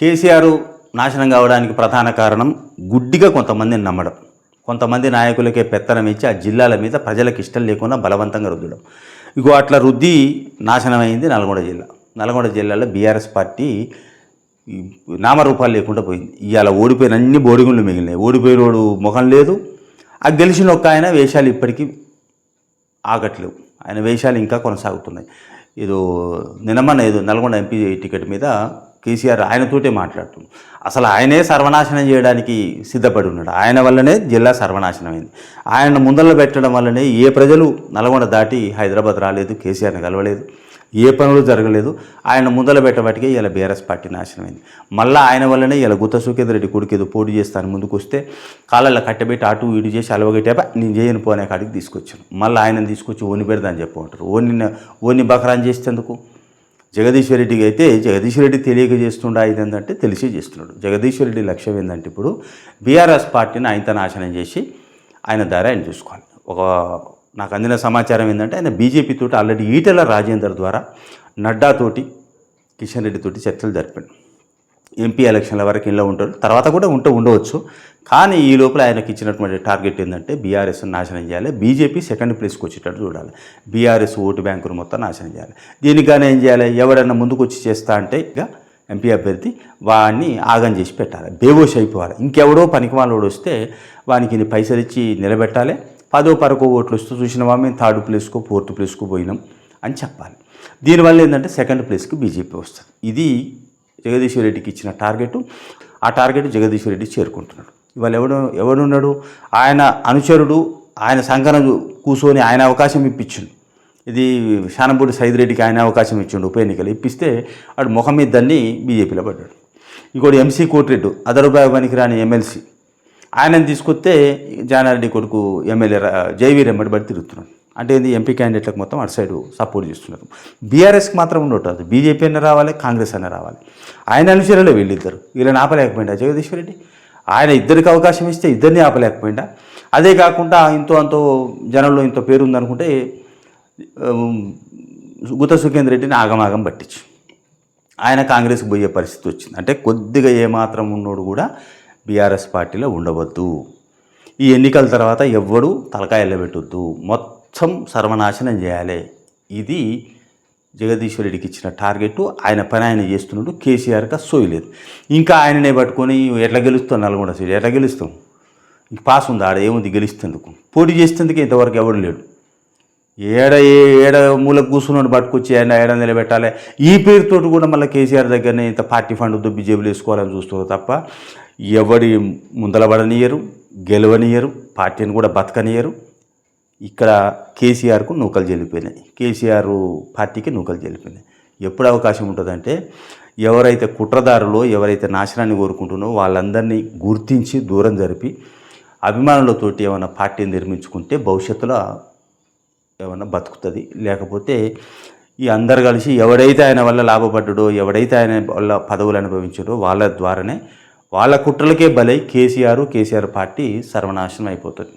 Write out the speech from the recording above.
కేసీఆర్ నాశనం కావడానికి ప్రధాన కారణం గుడ్డిగా కొంతమందిని నమ్మడం. కొంతమంది నాయకులకే పెత్తనం ఇచ్చి ఆ జిల్లాల మీద ప్రజలకు ఇష్టం లేకుండా బలవంతంగా రుద్దడం. ఇగో అట్లా రుద్ది నాశనం అయింది నల్గొండ జిల్లా. నల్గొండ జిల్లాలో బీఆర్ఎస్ పార్టీ నామరూపాలు లేకుండా పోయింది. ఇవాళ ఓడిపోయిన అన్ని బోడిగుళ్ళు మిగిలినాయి. ఓడిపోయినోడు ముఖం లేదు. ఆ గెలిచిన ఒక్క ఆయన వేషాలు ఇప్పటికీ ఆగట్లేవు. ఆయన వేషాలు ఇంకా కొనసాగుతున్నాయి. ఏదో నినమన్న ఏదో నల్గొండ ఎంపీ టికెట్ మీద కేసీఆర్ ఆయనతోటే మాట్లాడుతుంది అసలు ఆయనే సర్వనాశనం చేయడానికి సిద్ధపడి ఉన్నాడు. ఆయన వల్లనే జిల్లా సర్వనాశనమైంది. ఆయన ముందల పెట్టడం వల్లనే ఏ ప్రజలు నల్గొండ దాటి హైదరాబాద్ రాలేదు కేసీఆర్ని కలవలేదు ఏ పనులు జరగలేదు. ఆయన ముందల పెట్టబట్టికే ఇలా బీఆర్ఎస్ పార్టీ నాశనమైంది. మళ్ళీ ఆయన వల్లనే ఇలా గుత్త సుఖేందర్ రెడ్డి కొడుకు ఏదో పోటీ చేస్తాను ముందుకు వస్తే కాళ్ళల్లో కట్టబెట్టి అటు ఇటు చేసి అలవగట్టేప నేను చేయను పోనే కాడికి తీసుకొచ్చాను. మళ్ళీ ఆయన తీసుకొచ్చి ఓని పెడదాని చెప్పమంటారు. ఓని ఓని బకరాన్ చేసేందుకు జగదీశ్వర్ రెడ్డికి అయితే జగదీశ్వర్ రెడ్డి తెలియక చేస్తుండ ఇది ఏంటంటే తెలిసి చేస్తున్నాడు. జగదీశ్వర్ రెడ్డి లక్ష్యం ఏంటంటే ఇప్పుడు బీఆర్ఎస్ పార్టీని ఆయనతో నాశనం చేసి ఆయన దారి ఆయన చూసుకోవాలి. ఒక నాకు అందిన సమాచారం ఏంటంటే ఆయన బీజేపీ తోటి ఆల్రెడీ ఈటెల రాజేందర్ ద్వారా నడ్డాతోటి కిషన్ రెడ్డి తోటి చర్చలు జరిపాడు. ఎంపీ ఎలక్షన్ల వరకు ఇలా ఉంటారు. తర్వాత కూడా ఉంటూ ఉండవచ్చు. కానీ ఈ లోపల ఆయనకి ఇచ్చినటువంటి టార్గెట్ ఏంటంటే బీఆర్ఎస్ నాశనం చేయాలి. బీజేపీ సెకండ్ ప్లేస్కి వచ్చేటట్టు చూడాలి. బీఆర్ఎస్ ఓటు బ్యాంకును మొత్తం నాశనం చేయాలి. దీనికైనా ఏం చేయాలి? ఎవరైనా ముందుకు వచ్చి చేస్తా అంటే ఇక ఎంపీ అభ్యర్థి వాడిని ఆగం చేసి పెట్టాలి. బేవోష్ అయిపోవాలి. ఇంకెవడో పనికి వాళ్ళోడు వస్తే వానికి ఇన్ని పైసలు ఇచ్చి నిలబెట్టాలి. పదో పరకో ఓట్లు వస్తూ చూసినవా మేము థర్డ్ ప్లేస్కో ఫోర్త్ ప్లేస్కో పోయినాం అని చెప్పాలి. దీనివల్ల ఏంటంటే సెకండ్ ప్లేస్కి బీజేపీ వస్తుంది. ఇది జగదీశ్వర్ రెడ్డికి ఇచ్చిన టార్గెట్ ఆ టార్గెట్ జగదీశ్వర్ రెడ్డి చేరుకుంటున్నాడు. ఇవాళ ఎవడు ఎవడున్నాడు? ఆయన అనుచరుడు ఆయన సంఘన కూర్చొని ఆయన అవకాశం ఇప్పించిండు. ఇది శానంపూడి సైదిరెడ్డికి ఆయన అవకాశం ఇచ్చిండు ఉప ఎన్నికలు. ఇప్పిస్తే వాడు ముఖం మీద దాన్ని బీజేపీలో పడ్డాడు. ఇంకోటి ఎంసీ కోటిరెడ్డి అదరుబాయి పనికిరాని ఎమ్మెల్సీ. ఆయనను తీసుకొస్తే జానారెడ్డి కొడుకు ఎమ్మెల్యే రా- జైవీర్ బట్టి తిరుగుతున్నాడు. అంటే ఏంది ఎంపీ క్యాండిడేట్లకు మొత్తం అటు సైడ్ సపోర్ట్ చేస్తున్నారు. బీఆర్ఎస్కి మాత్రం ఉండటం బీజేపీ అయినా రావాలి కాంగ్రెస్ అయినా రావాలి. ఆయన అనుచరులే వీళ్ళిద్దరు. వీళ్ళని ఆపలేకపోయిందా జగదీశ్వర్ రెడ్డి? ఆయన ఇద్దరికి అవకాశం ఇస్తే ఇద్దరిని ఆపలేకపోయిందా? అదే కాకుండా ఇంతో అంతో జనంలో ఇంత పేరు ఉందనుకుంటే గుత గుత్త సుఖేంద్ర రెడ్డిని ఆగమాగం పట్టించు. ఆయన కాంగ్రెస్కి పోయే పరిస్థితి వచ్చింది. అంటే కొద్దిగా ఏమాత్రం ఉన్నోడు కూడా బీఆర్ఎస్ పార్టీలో ఉండవద్దు. ఈ ఎన్నికల తర్వాత ఎవ్వడు తలకాయ పెట్టొద్దు. మొత్తం సర్వనాశనం చేయాలి. ఇది జగదీశ్వరుడికి ఇచ్చిన టార్గెట్ ఆయన పని ఆయన చేస్తున్నాడు. కేసీఆర్కి సోయలేదు ఇంకా ఆయననే పట్టుకొని ఎట్లా గెలుస్తాం నల్గొండ సీట్ ఎట్లా గెలుస్తాం ఇంక పాస్ ఉంది? ఆడ ఏముంది గెలుస్తేందుకు పోటీ చేసేందుకు ఇంతవరకు ఎవడు లేడు. ఏడ ఏ- ఏడ మూల కూర్చున్నాడు పట్టుకొచ్చి ఏడ ఏడ నిలబెట్టాలి? ఈ పేరుతోటి కూడా మళ్ళీ కేసీఆర్ దగ్గరనే ఇంత పార్టీ ఫండ్ దుబ్బి జేబులు వేసుకోవాలని చూస్తున్నారు తప్ప ఎవడి ముందలబడనియరు గెలవనియరు పార్టీని కూడా బతకనియరు. ఇక్కడ కేసీఆర్కు నూకలు చెల్లిపోయినాయి కేసీఆర్ పార్టీకి నూకలు చెల్లిపోయినాయి ఎప్పుడు అవకాశం ఉంటుందంటే ఎవరైతే కుట్రదారులో ఎవరైతే నాశనాన్ని కోరుకుంటున్నో వాళ్ళందరినీ గుర్తించి దూరం జరిపి అభిమానులతోటి ఏమైనా పార్టీని నిర్మించుకుంటే భవిష్యత్తులో ఏమైనా బతుకుతుంది. లేకపోతే ఈ అందరు కలిసి ఎవడైతే ఆయన వల్ల లాభపడ్డడో ఎవడైతే ఆయన వల్ల పదవులు అనుభవించడో వాళ్ళ ద్వారానే వాళ్ళ కుట్రలకే బలై కేసీఆర్ కేసీఆర్ పార్టీ సర్వనాశనం అయిపోతుంది.